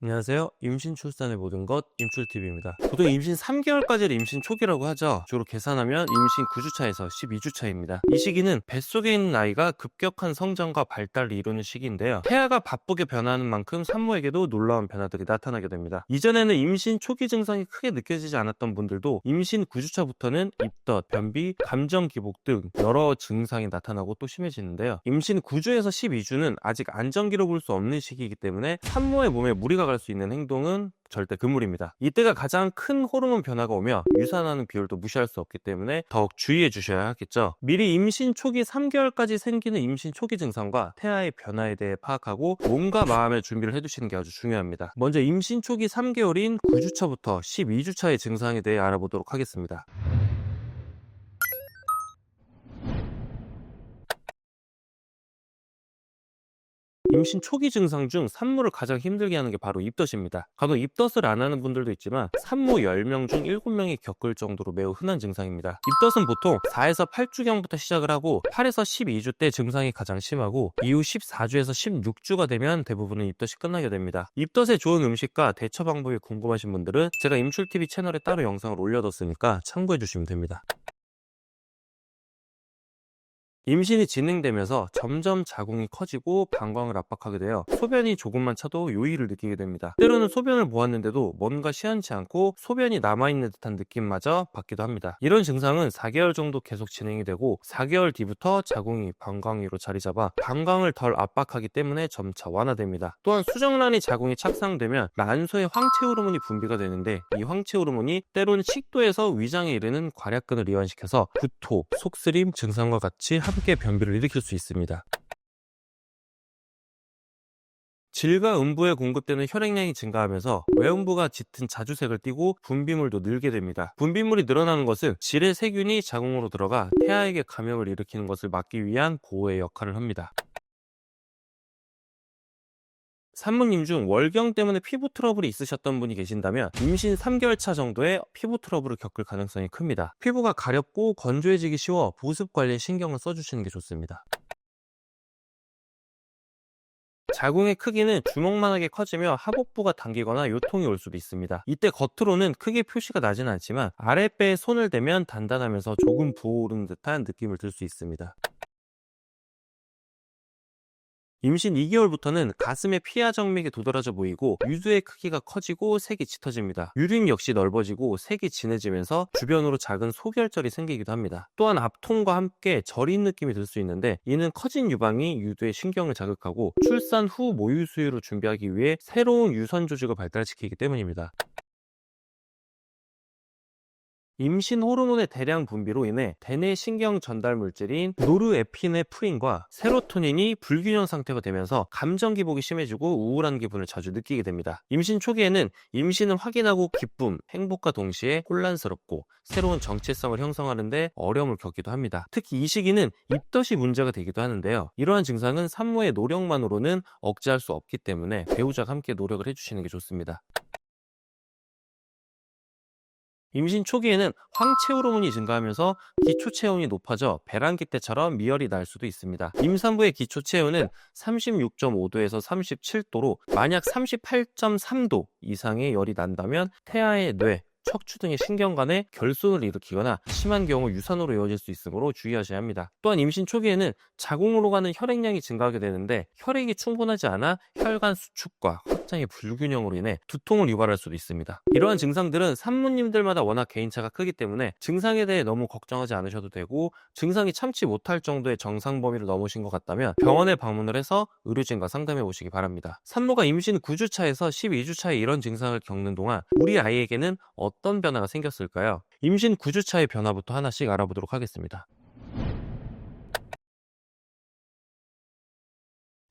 안녕하세요. 임신 출산의 모든 것 임출TV입니다. 보통 임신 3개월까지를 임신 초기라고 하죠. 주로 계산하면 임신 9주차에서 12주차입니다. 이 시기는 뱃속에 있는 아이가 급격한 성장과 발달을 이루는 시기인데요. 태아가 바쁘게 변하는 만큼 산모에게도 놀라운 변화들이 나타나게 됩니다. 이전에는 임신 초기 증상이 크게 느껴지지 않았던 분들도 임신 9주차부터는 입덧, 변비, 감정 기복 등 여러 증상이 나타나고 또 심해지는데요. 임신 9주에서 12주는 아직 안정기로 볼 수 없는 시기이기 때문에 산모의 몸에 무리가 갈 수 있는 행동은 절대 금물입니다. 이때가 가장 큰 호르몬 변화가 오며 유산하는 비율도 무시할 수 없기 때문에 더욱 주의해 주셔야 하겠죠. 미리 임신 초기 3개월까지 생기는 임신 초기 증상과 태아의 변화에 대해 파악하고 몸과 마음의 준비를 해두시는 게 아주 중요합니다. 먼저 임신 초기 3개월인 9주차부터 12주차의 증상에 대해 알아보도록 하겠습니다. 임신 초기 증상 중 산모를 가장 힘들게 하는 게 바로 입덧입니다. 간혹 입덧을 안 하는 분들도 있지만 산모 10명 중 7명이 겪을 정도로 매우 흔한 증상입니다. 입덧은 보통 4에서 8주경부터 시작을 하고 8에서 12주 때 증상이 가장 심하고 이후 14주에서 16주가 되면 대부분은 입덧이 끝나게 됩니다. 입덧에 좋은 음식과 대처 방법이 궁금하신 분들은 제가 임출TV 채널에 따로 영상을 올려뒀으니까 참고해 주시면 됩니다. 임신이 진행되면서 점점 자궁이 커지고 방광을 압박하게 되어 소변이 조금만 차도 요의를 느끼게 됩니다. 때로는 소변을 보았는데도 뭔가 시원치 않고 소변이 남아있는 듯한 느낌마저 받기도 합니다. 이런 증상은 4개월 정도 계속 진행이 되고 4개월 뒤부터 자궁이 방광 위로 자리 잡아 방광을 덜 압박하기 때문에 점차 완화됩니다. 또한 수정란이 자궁이 착상되면 난소에 황체 호르몬이 분비가 되는데 이 황체 호르몬이 때로는 식도에서 위장에 이르는 괄약근을 이완시켜서 구토, 속쓰림 증상과 같이 함께 변비를 일으킬 수 있습니다. 질과 음부에 공급되는 혈액량이 증가하면서 외음부가 짙은 자주색을 띠고 분비물도 늘게 됩니다. 분비물이 늘어나는 것은 질의 세균이 자궁으로 들어가 태아에게 감염을 일으키는 것을 막기 위한 보호의 역할을 합니다. 산모님 중 월경 때문에 피부 트러블이 있으셨던 분이 계신다면 임신 3개월 차 정도에 피부 트러블을 겪을 가능성이 큽니다. 피부가 가렵고 건조해지기 쉬워 보습 관리에 신경을 써주시는 게 좋습니다. 자궁의 크기는 주먹만하게 커지며 하복부가 당기거나 요통이 올 수도 있습니다. 이때 겉으로는 크게 표시가 나지는 않지만 아랫배에 손을 대면 단단하면서 조금 부어오르는 듯한 느낌을 들 수 있습니다. 임신 2개월부터는 가슴의 피하 정맥이 도드라져 보이고 유두의 크기가 커지고 색이 짙어집니다. 유림 역시 넓어지고 색이 진해지면서 주변으로 작은 소결절이 생기기도 합니다. 또한 앞통과 함께 저린 느낌이 들 수 있는데 이는 커진 유방이 유두의 신경을 자극하고 출산 후 모유 수유를 준비하기 위해 새로운 유선 조직을 발달시키기 때문입니다. 임신 호르몬의 대량 분비로 인해 대뇌 신경 전달 물질인 노르에피네프린과 세로토닌이 불균형 상태가 되면서 감정 기복이 심해지고 우울한 기분을 자주 느끼게 됩니다. 임신 초기에는 임신을 확인하고 기쁨, 행복과 동시에 혼란스럽고 새로운 정체성을 형성하는데 어려움을 겪기도 합니다. 특히 이 시기는 입덧이 문제가 되기도 하는데요. 이러한 증상은 산모의 노력만으로는 억제할 수 없기 때문에 배우자가 함께 노력을 해주시는 게 좋습니다. 임신 초기에는 황체 호르몬이 증가하면서 기초 체온이 높아져 배란기 때처럼 미열이 날 수도 있습니다. 임산부의 기초 체온은 36.5도에서 37도로 만약 38.3도 이상의 열이 난다면 태아의 뇌, 척추 등의 신경관에 결손을 일으키거나 심한 경우 유산으로 이어질 수 있으므로 주의하셔야 합니다. 또한 임신 초기에는 자궁으로 가는 혈액량이 증가하게 되는데 혈액이 충분하지 않아 혈관 수축과 확장의 불균형으로 인해 두통을 유발할 수도 있습니다. 이러한 증상들은 산모님들마다 워낙 개인차가 크기 때문에 증상에 대해 너무 걱정하지 않으셔도 되고 증상이 참지 못할 정도의 정상 범위를 넘으신 것 같다면 병원에 방문을 해서 의료진과 상담해 보시기 바랍니다. 산모가 임신 9주차에서 12주차에 이런 증상을 겪는 동안 우리 아이에게는 어떤 변화가 생겼을까요? 임신 9주차의 변화부터 하나씩 알아보도록 하겠습니다.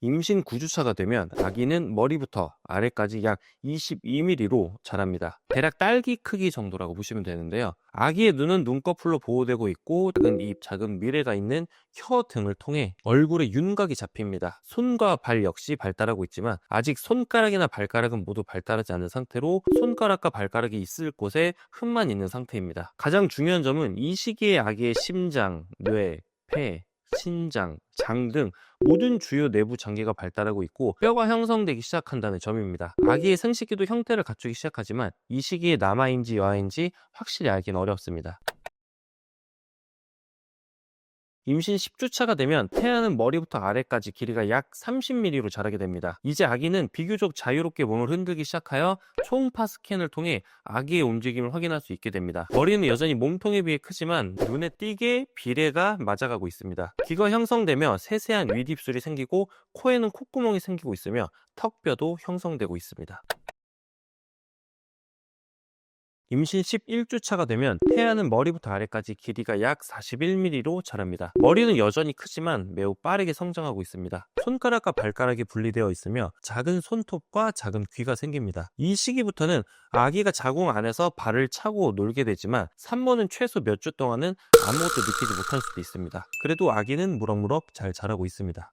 임신 9주차가 되면 아기는 머리부터 아래까지 약 22mm로 자랍니다. 대략 딸기 크기 정도라고 보시면 되는데요. 아기의 눈은 눈꺼풀로 보호되고 있고 작은 입, 작은 미래가 있는 혀 등을 통해 얼굴에 윤곽이 잡힙니다. 손과 발 역시 발달하고 있지만 아직 손가락이나 발가락은 모두 발달하지 않은 상태로 손가락과 발가락이 있을 곳에 흠만 있는 상태입니다. 가장 중요한 점은 이 시기에 아기의 심장, 뇌, 폐, 신장, 장 등 모든 주요 내부 장기가 발달하고 있고 뼈가 형성되기 시작한다는 점입니다. 아기의 생식기도 형태를 갖추기 시작하지만 이 시기에 남아인지 여아인지 확실히 알기는 어렵습니다. 임신 10주차가 되면 태아는 머리부터 아래까지 길이가 약 30mm로 자라게 됩니다. 이제 아기는 비교적 자유롭게 몸을 흔들기 시작하여 초음파 스캔을 통해 아기의 움직임을 확인할 수 있게 됩니다. 머리는 여전히 몸통에 비해 크지만 눈에 띄게 비례가 맞아가고 있습니다. 귀가 형성되며 세세한 윗입술이 생기고 코에는 콧구멍이 생기고 있으며 턱뼈도 형성되고 있습니다. 임신 11주차가 되면 태아는 머리부터 아래까지 길이가 약 41mm로 자랍니다. 머리는 여전히 크지만 매우 빠르게 성장하고 있습니다. 손가락과 발가락이 분리되어 있으며 작은 손톱과 작은 귀가 생깁니다. 이 시기부터는 아기가 자궁 안에서 발을 차고 놀게 되지만 산모는 최소 몇 주 동안은 아무것도 느끼지 못할 수도 있습니다. 그래도 아기는 무럭무럭 잘 자라고 있습니다.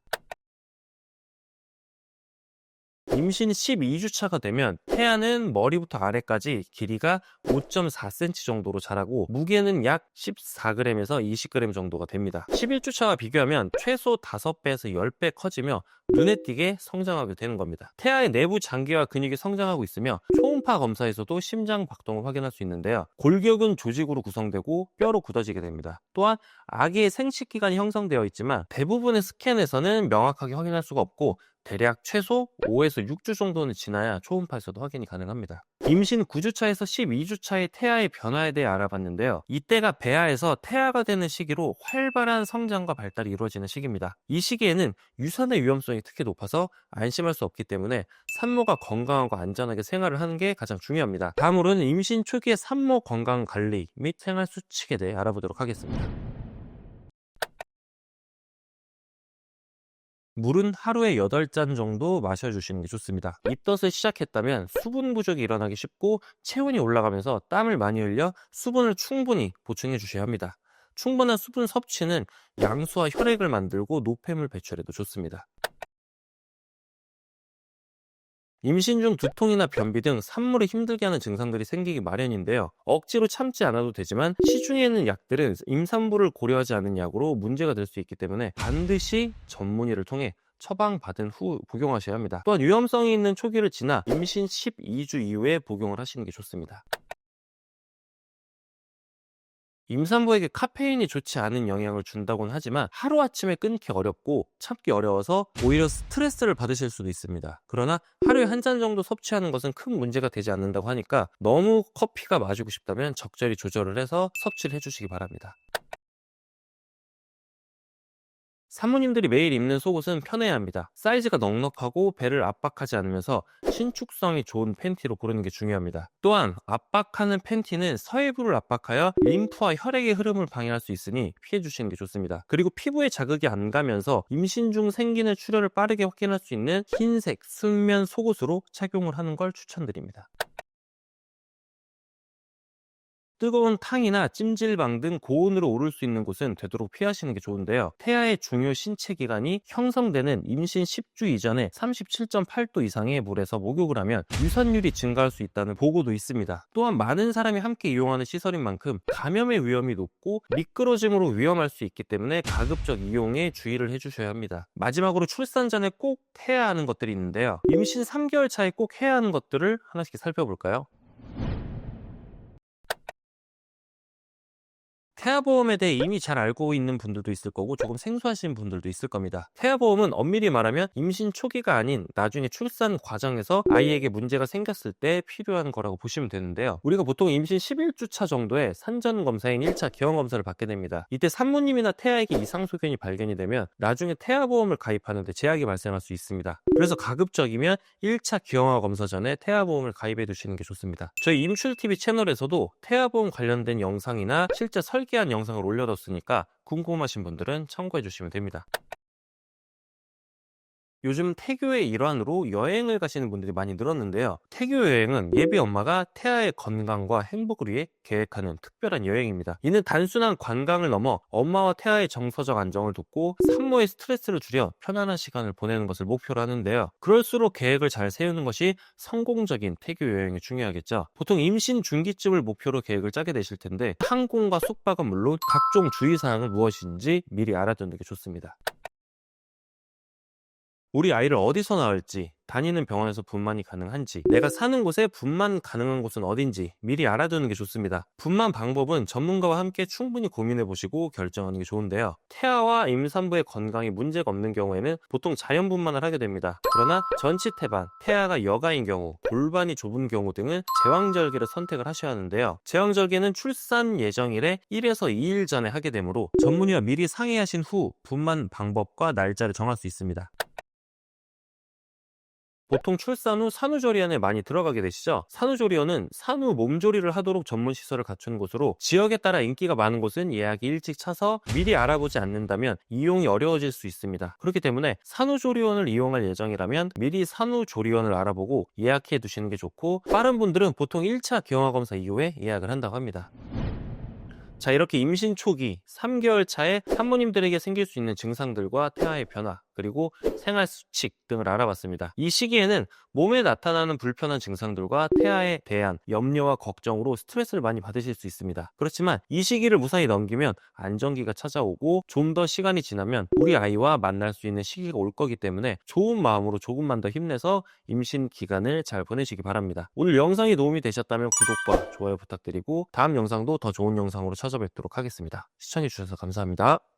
임신 12주차가 되면 태아는 머리부터 아래까지 길이가 5.4cm 정도로 자라고 무게는 약 14g에서 20g 정도가 됩니다. 11주차와 비교하면 최소 5배에서 10배 커지며 눈에 띄게 성장하게 되는 겁니다. 태아의 내부 장기와 근육이 성장하고 있으며 초음파 검사에서도 심장 박동을 확인할 수 있는데요. 골격은 조직으로 구성되고 뼈로 굳어지게 됩니다. 또한 아기의 생식 기관이 형성되어 있지만 대부분의 스캔에서는 명확하게 확인할 수가 없고 대략 최소 5에서 6주 정도는 지나야 초음파에서도 확인이 가능합니다. 임신 9주차에서 12주차의 태아의 변화에 대해 알아봤는데요. 이때가 배아에서 태아가 되는 시기로 활발한 성장과 발달이 이루어지는 시기입니다. 이 시기에는 유산의 위험성이 특히 높아서 안심할 수 없기 때문에 산모가 건강하고 안전하게 생활을 하는 게 가장 중요합니다. 다음으로는 임신 초기의 산모 건강 관리 및 생활 수칙에 대해 알아보도록 하겠습니다. 물은 하루에 8잔 정도 마셔주시는 게 좋습니다. 입덧을 시작했다면 수분 부족이 일어나기 쉽고 체온이 올라가면서 땀을 많이 흘려 수분을 충분히 보충해 주셔야 합니다. 충분한 수분 섭취는 양수와 혈액을 만들고 노폐물 배출에도 좋습니다. 임신 중 두통이나 변비 등 산모를 힘들게 하는 증상들이 생기기 마련인데요. 억지로 참지 않아도 되지만 시중에 있는 약들은 임산부를 고려하지 않은 약으로 문제가 될 수 있기 때문에 반드시 전문의를 통해 처방받은 후 복용하셔야 합니다. 또한 위험성이 있는 초기를 지나 임신 12주 이후에 복용을 하시는 게 좋습니다. 임산부에게 카페인이 좋지 않은 영향을 준다고는 하지만 하루아침에 끊기 어렵고 참기 어려워서 오히려 스트레스를 받으실 수도 있습니다. 그러나 하루에 한 잔 정도 섭취하는 것은 큰 문제가 되지 않는다고 하니까 너무 커피가 마시고 싶다면 적절히 조절을 해서 섭취를 해주시기 바랍니다. 사모님들이 매일 입는 속옷은 편해야 합니다. 사이즈가 넉넉하고 배를 압박하지 않으면서 신축성이 좋은 팬티로 고르는 게 중요합니다. 또한 압박하는 팬티는 서해부를 압박하여 림프와 혈액의 흐름을 방해할 수 있으니 피해 주시는 게 좋습니다. 그리고 피부에 자극이 안 가면서 임신 중 생기는 출혈을 빠르게 확인할 수 있는 흰색 순면 속옷으로 착용을 하는 걸 추천드립니다. 뜨거운 탕이나 찜질방 등 고온으로 오를 수 있는 곳은 되도록 피하시는 게 좋은데요. 태아의 중요 신체 기관이 형성되는 임신 10주 이전에 37.8도 이상의 물에서 목욕을 하면 유산율이 증가할 수 있다는 보고도 있습니다. 또한 많은 사람이 함께 이용하는 시설인 만큼 감염의 위험이 높고 미끄러짐으로 위험할 수 있기 때문에 가급적 이용에 주의를 해주셔야 합니다. 마지막으로 출산 전에 꼭 해야 하는 것들이 있는데요. 임신 3개월 차에 꼭 해야 하는 것들을 하나씩 살펴볼까요? 태아보험에 대해 이미 잘 알고 있는 분들도 있을 거고 조금 생소하신 분들도 있을 겁니다. 태아보험은 엄밀히 말하면 임신 초기가 아닌 나중에 출산 과정에서 아이에게 문제가 생겼을 때 필요한 거라고 보시면 되는데요. 우리가 보통 임신 11주 차 정도에 산전 검사인 1차 기형 검사를 받게 됩니다. 이때 산모님이나 태아에게 이상 소견이 발견이 되면 나중에 태아보험을 가입하는데 제약이 발생할 수 있습니다. 그래서 가급적이면 1차 기형아 검사 전에 태아보험을 가입해 두시는 게 좋습니다. 저희 임출TV 채널에서도 태아보험 관련된 영상이나 실제 설계 한 영상을 올려뒀으니까 궁금하신 분들은 참고해 주시면 됩니다. 요즘 태교의 일환으로 여행을 가시는 분들이 많이 늘었는데요. 태교 여행은 예비 엄마가 태아의 건강과 행복을 위해 계획하는 특별한 여행입니다. 이는 단순한 관광을 넘어 엄마와 태아의 정서적 안정을 돕고 산모의 스트레스를 줄여 편안한 시간을 보내는 것을 목표로 하는데요. 그럴수록 계획을 잘 세우는 것이 성공적인 태교 여행이 중요하겠죠. 보통 임신 중기쯤을 목표로 계획을 짜게 되실 텐데 항공과 숙박은 물론 각종 주의사항은 무엇인지 미리 알아두는 게 좋습니다. 우리 아이를 어디서 낳을지, 다니는 병원에서 분만이 가능한지, 내가 사는 곳에 분만 가능한 곳은 어딘지 미리 알아두는 게 좋습니다. 분만 방법은 전문가와 함께 충분히 고민해 보시고 결정하는 게 좋은데요. 태아와 임산부의 건강이 문제가 없는 경우에는 보통 자연 분만을 하게 됩니다. 그러나 전치 태반, 태아가 여가인 경우, 골반이 좁은 경우 등은 제왕절개를 선택을 하셔야 하는데요. 제왕절개는 출산 예정일에 1에서 2일 전에 하게 되므로 전문의와 미리 상의하신 후 분만 방법과 날짜를 정할 수 있습니다. 보통 출산 후 산후조리원에 많이 들어가게 되시죠? 산후조리원은 산후 몸조리를 하도록 전문 시설을 갖춘 곳으로 지역에 따라 인기가 많은 곳은 예약이 일찍 차서 미리 알아보지 않는다면 이용이 어려워질 수 있습니다. 그렇기 때문에 산후조리원을 이용할 예정이라면 미리 산후조리원을 알아보고 예약해 두시는 게 좋고 빠른 분들은 보통 1차 경화검사 이후에 예약을 한다고 합니다. 자, 이렇게 임신 초기 3개월 차에 산모님들에게 생길 수 있는 증상들과 태아의 변화, 그리고 생활 수칙 등을 알아봤습니다. 이 시기에는 몸에 나타나는 불편한 증상들과 태아에 대한 염려와 걱정으로 스트레스를 많이 받으실 수 있습니다. 그렇지만 이 시기를 무사히 넘기면 안정기가 찾아오고 좀 더 시간이 지나면 우리 아이와 만날 수 있는 시기가 올 거기 때문에 좋은 마음으로 조금만 더 힘내서 임신 기간을 잘 보내시기 바랍니다. 오늘 영상이 도움이 되셨다면 구독과 좋아요 부탁드리고 다음 영상도 더 좋은 영상으로 찾아뵙도록 하겠습니다. 시청해주셔서 감사합니다.